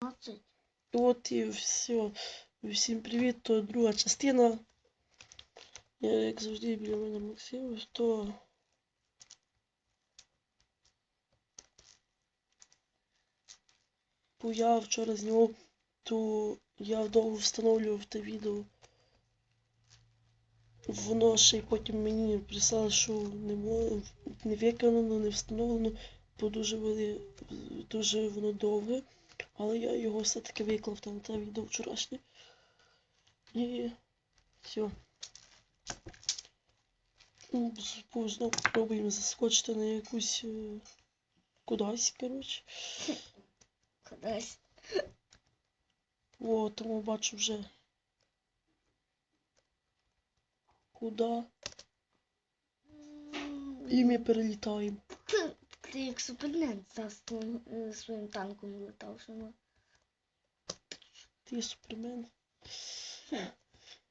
15. От і все. Всім привіт, то друга частина. Я, як завжди, біля мене Максим, то. Бо я вчора знімав, то я довго встановлював те відео. Воно ще й потім мені прислали, що не, мо- не виконано, не встановлено, бо дуже, вели... дуже воно довге. Але я його все-таки виклав там те відео вчорашнє. І все. Знову спробуємо заскочити на якусь е, кудись, коротше. Кудись. О, тому бачу вже. Куди? І ми перелітаємо. Ти як супермен за своїм, е, танком летав, що ми. Ти супермен.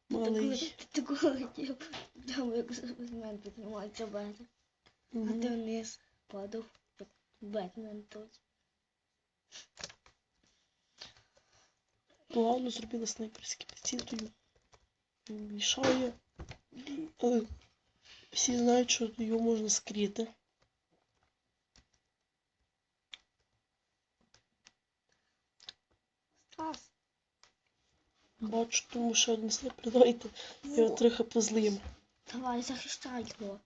Малий. Ти такого хотів, там як супермен піднімається берег. А ти вниз падав, як Бетмен тут. Погано зробила снайперський приціл, то їм мішає. Але всі знають, що його можна скрити. Стас. Бачу, тому що один снайпер дайте. Його трохи позлим. Давай, захищай його.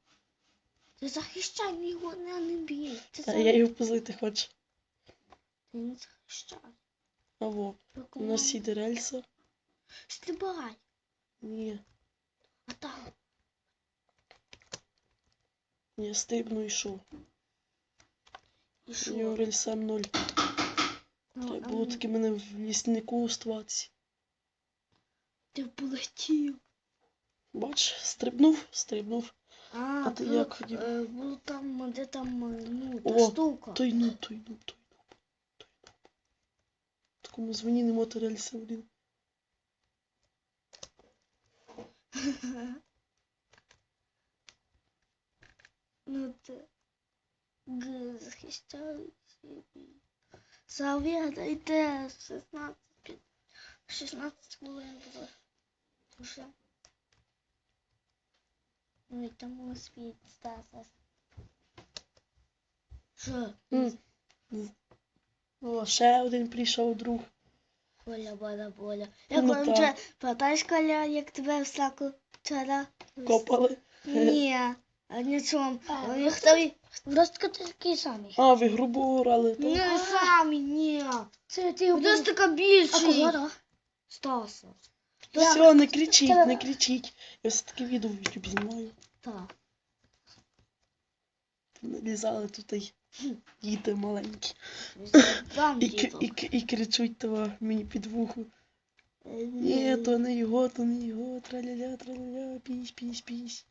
Ти захищай його, не, не бій. Ти, Та за- я його позлити хочу. ти не захищай. Аво, у нас іде рельса. Стрибай. Ні, А там. я стрибну і що? І У що? нього рельсам ноль. Ну, Треба а було ну, таки мене в ліснику оставатися. Ти полетів. Бач, стрибнув, стрибнув. А, А ти було, як хотів? е, було там, де там, е, ну, та О, штука. Той ну, той ну, той ну, той ну. Такому звоні нема то блін. Ну, ти г, захищається. Завіда йде 16, під- 16 хвилин. Уже. Ну і тому світ Стаса. Що? О, ще один прийшов друг. Коля, боля, боля. Як Ну, вам так. вчора, пам'ятаєш, Коля, як тебе всяку вчора? Копали. Ні, а нічого. Вони хтось просто такий самий. А, ви грубо грали, Ну, так? самі, ні. Це ти Просто така більший. А Стаса. Все, не кричіть, не кричіть. Я все-таки відео в YouTube знімаю. Так. Налізали тут і діти маленькі. Там І, к- діток. і, к- і кричуть того мені під вухо. Е, Ні, то не його, то не його, траля-ля, траля-ля, пісь, пісь, пісь.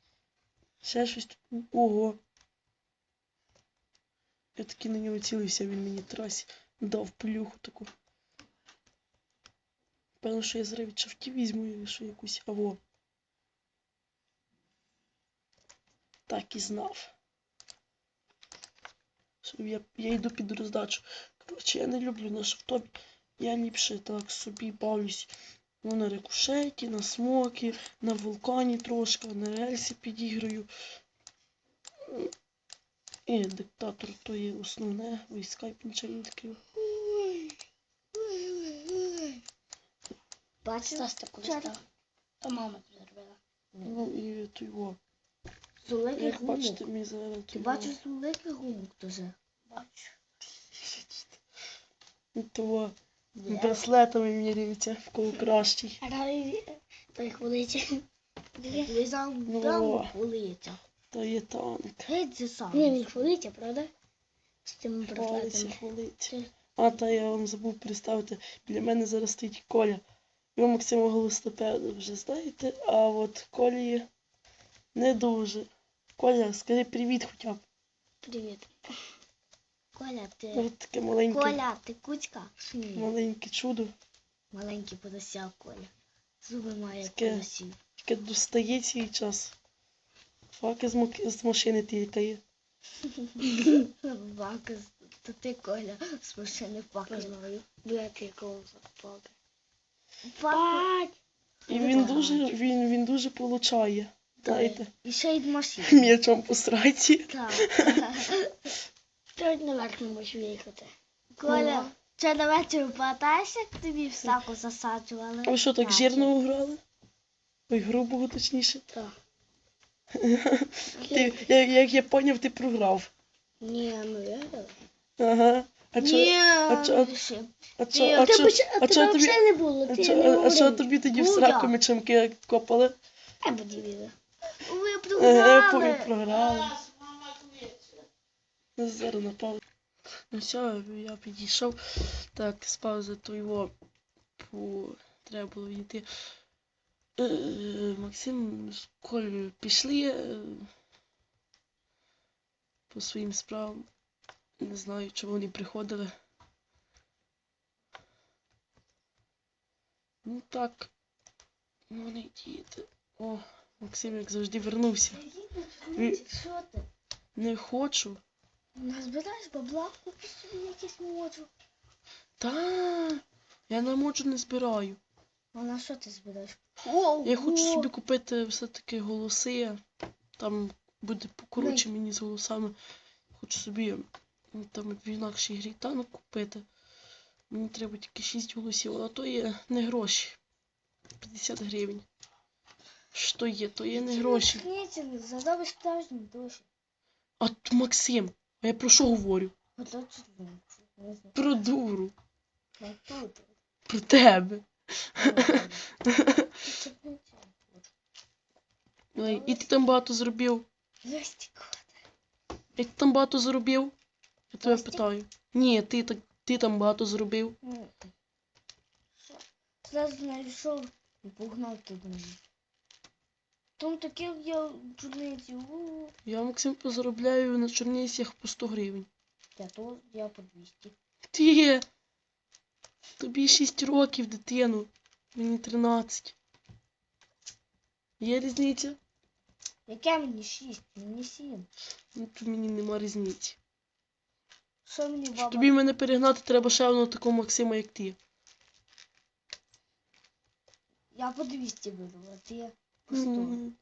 Ще щось тут. Ого. Я таки на нього цілився, він мені трасі дав плюху таку. Певно, що я зараз від шавки візьму що якусь аво. Так і знав. Я, я йду під роздачу. Коротше, я не люблю на шавтобі. Я ліпше так собі бавлюсь. Ну, на рикошеті, на смокі, на вулкані трошки, на рельсі підіграю. І диктатор то є основне, війська і пінчаньків. Бачиш? Стас таку став. То мама тут зробила. Ну і то його. Зуликий Як бачите, гумок. мій зараз Ти бачиш зуликий гумок дуже? Бачу. того браслетами міряються, в кого кращий. Той хвилиці. Ти сам Ну, там о. хвилиться. То є танк. Геть це сам. Ні, він хвилиться, правда? З тими Хвалиться, браслетами. хвалиться. А, та я вам забув представити. Біля мене зараз стоїть Коля. Його Максимова велосипеду вже знаєте, а от Колі не дуже. Коля, скажи привіт хоча б. Привіт. Коля, ти... Ось таке маленьке, Коля, ти кучка? Маленьке чудо, Маленький подосяг Коля. Зуби має Таке. подосів. яке достає свій час. Факи з, мак- з машини тікає. З То ти Коля з машини паки. Знаю. Блядь, якого запака. Пак. І він дуже, він, він дуже получає. Знаєте, І ще й в машині. м'ячом по сраці. Так. Ти наверх не можеш виїхати. Коля, вчора ввечері пам'ятаєш, як тобі в саку засаджували? А ви що, так жирно грали? Ой, грубого точніше. Так. Ти, як, як я поняв, ти програв. Ні, ми виграли. Ага. А Ні, не було, а що тобі тоді в сраку мечемки копали? Я буду відео. Ви програли. програли. Ну, Зараз напав. Ну все, я підійшов. Так, з паузи то його по... треба було йти. Е, Максим з Колею пішли е, по своїм справам. Не знаю, чому вони приходили. Ну так. Ну, Вони діти. О, Максим, як завжди, вернувся. Ти? Не хочу. Назбираєш бабла, купиш собі якийсь моджу. Та я на моджу не збираю. А на що ти збираєш? О, Я хочу собі купити все-таки голоси. Там буде Дай. мені з голосами. Хочу собі ну, там в інакшій грі танок купити. Мені треба тільки 6 голосів, а то є не гроші. 50 гривень. Що є, то є не гроші. А Максим, а я про що говорю? Про дуру. Про тебе. І ти там багато зробив. І ти там багато зробив? Я тебе Костік? питаю. Ні, ти, так- ти там багато зробив. Що? Зразу знайшов і погнав туди. Там таке я чудниці. у, Я Максим позаробляю на чорнісях по 100 гривень. Я то я по 200. Ти! Тобі 6 років, дитину. Мені 13. Є різниця? Яке мені 6, мені 7. Ну, то мені нема різниці. Що мені баба? тобі мене перегнати, треба ще одного такого Максима, як ти. Я по 200 беру, а ти по 100. М,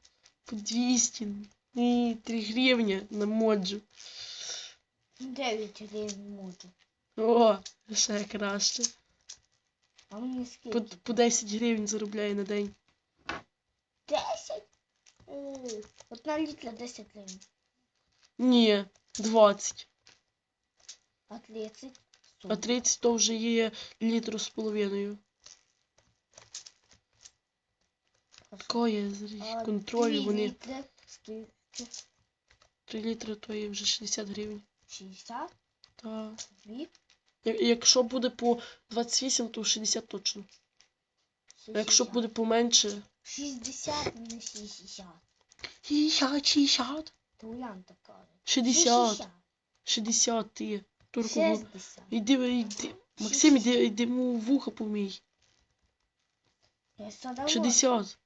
По 200. Ні, 3 гривні на моджу. 9 гривень можу. О, ще краще. А мені скільки? по 10 гривень заробляю на день. 10? Е, Одна літра 10 гривень. Ні, 20. А 30? А 30 то вже є літру з половиною. Кое А контроль, вони літри скільки? 3 літри, то є вже 60 гривень. 60? Та. Дві? Якщо буде по 28, то 60 точно. А якщо 60. буде поменше. 60, не 60. 60, 60. То Улян так каже. 60. 60 ти. Турку. 60. Іди, іди. Максим, іди, іди йому в вуха помій. Я задала. 60.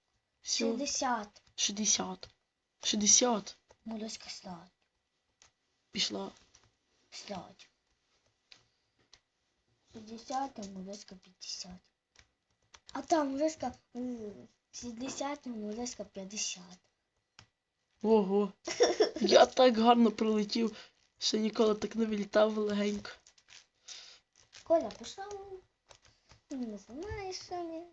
Все. 60. 60. 60. Молоська слать. Пішла. Слать. 60, а молоська 50. А там молоська м, 60, а молоська 50. Ого. Я так гарно пролетів. Ще ніколи так не вилітав легенько. Коля пішов. Не знаєш, що ми.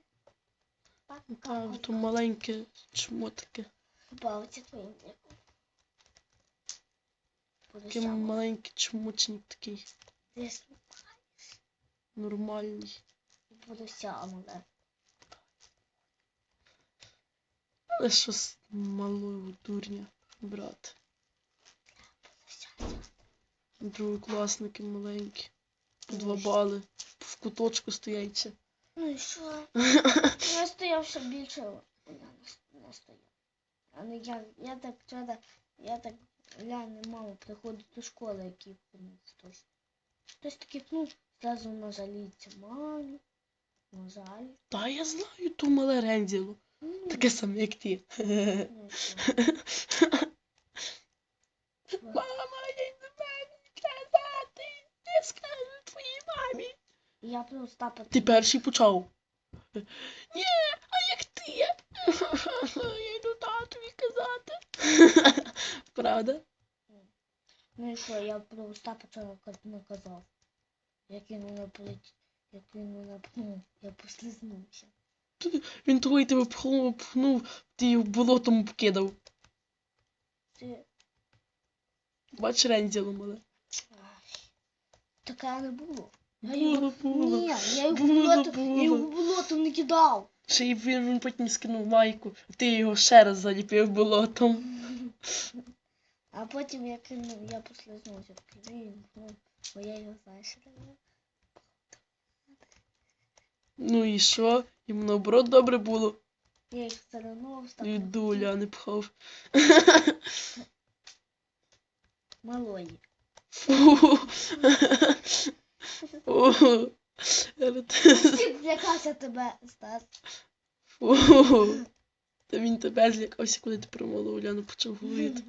Та, то маленьке чмотике. Бавиться твоїм. Такий маленький чмочник такий. Десь Нормальний. буду сямуля. Але що з малого дурня, брат. Другокласники маленькі. По два бали. В куточку стояться. Ну і що? Я стояв ще більше. Я не, не стояв. Але я, я так вчора, я так реально мало приходить до школи, який пнув хтось. Хтось такий пнув, зразу на жаліться. Мамі, на жаль. Та я знаю ту мале ренділо. Ну, Таке саме, як ти. ну? Що? Я про Остапа. Ти перший почав. Ні, а як ти? Я йду татові казати. Правда? Ну і що, я про Остапа це наказав. Як він мене полетів. Як він мене пнув, я послизнувся. Він й тебе пхнув, пхнув, ти його болотом покидав. Ти... Бач, рень зламали. Ай, Таке не було. Я його... Ні, я його я його болотом не кидав. Ще й він, він потім скинув майку, а ти його ще раз заліпив болотом. А потім я кинув, я послизнувся в криві, ну, бо я його знаєш. Ну і що? Йому наоборот добре було. Я їх заринув, так І дуля не пхав. малої. Фу. Злякався тебе, Стас. Фу. Та він тебе злякався, коли ти про малу Уляну почав говорити.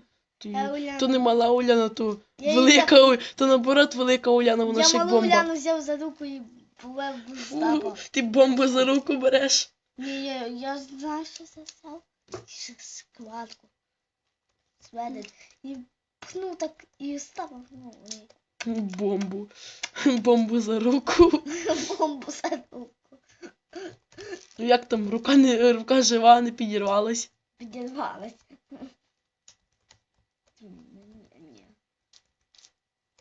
То, не мала Уляна, то Я її велика Уляна, то наоборот велика Уляна, вона Я ще й малу бомба. Уляну взяв за руку і повел до Фу, Остапа. Ти бомбу за руку береш. Ні, я, я знаю, що це взяв. Ш- Складку. Сведет. І пхнув так, і Остапа пхнув. І Бомбу. Бомбу за руку. бомбу за руку. Ну як там, рука не рука жива, не підірвалась. Підірвалась.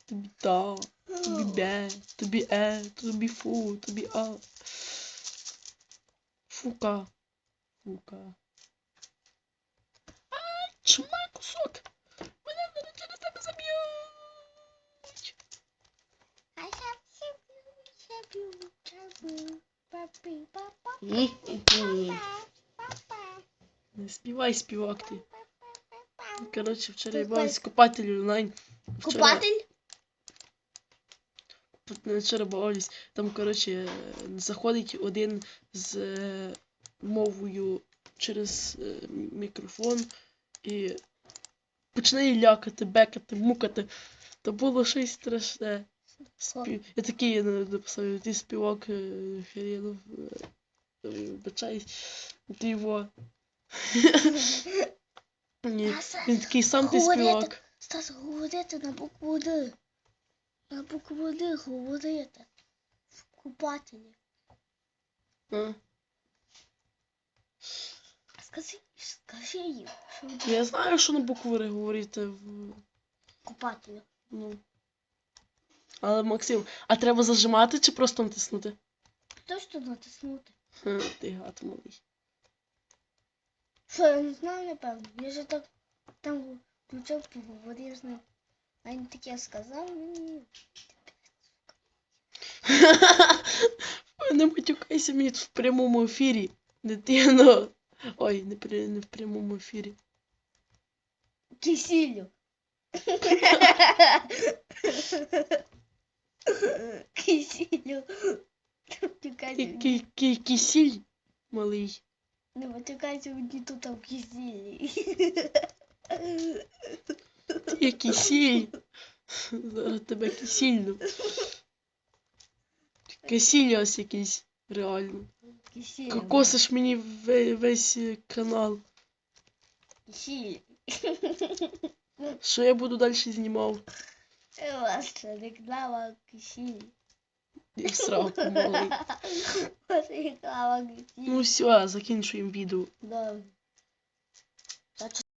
Тобі та, тобі бе, тобі е, тобі фу, тобі а. Фука. Фука. Ай, чума кусок. Не співай співак ти. Коротше, вчора я знаєш- купатель онлайн. Вчора- Купатель? вчора бавились. Там, коротше, заходить один з е, мовою через е, мікрофон і починає лякати, бекати, мукати. То було щось страшне. Я такий е, написав, ти співак е, Хренов. е, Ти його. Ні. Він такий сам ти співак. Стас, говорити на букву Д. На букву Д говорити. В купателі. А. Скажи, скажи їм, Я знаю, що на букву Р говорити в. купателі. Ну. Але Максим, а треба зажимати чи просто натиснути? Точно натиснути. Ха, ти гад малий. Що, я не знаю, напевно. Я же так там включив, поговорив з ним. А він таке сказав мені. Ой, не матюкайся мені тут в прямому ефірі. Дитино. Ой, не, при, не в прямому ефірі. Кисілю. Кисілю. Який кисіль малий. Не матюкайся мені тут в кисілі. Є кисіль. Зараз тебе кисільну. Кисіль ось якийсь, реально. Кисілю. Кокосиш мені весь канал. Кисіль. Що я буду далі знімав? Ваша реклама кисіль. Я в сраку малий. Ваша реклама. Ну все, закінчуємо відео. Добре.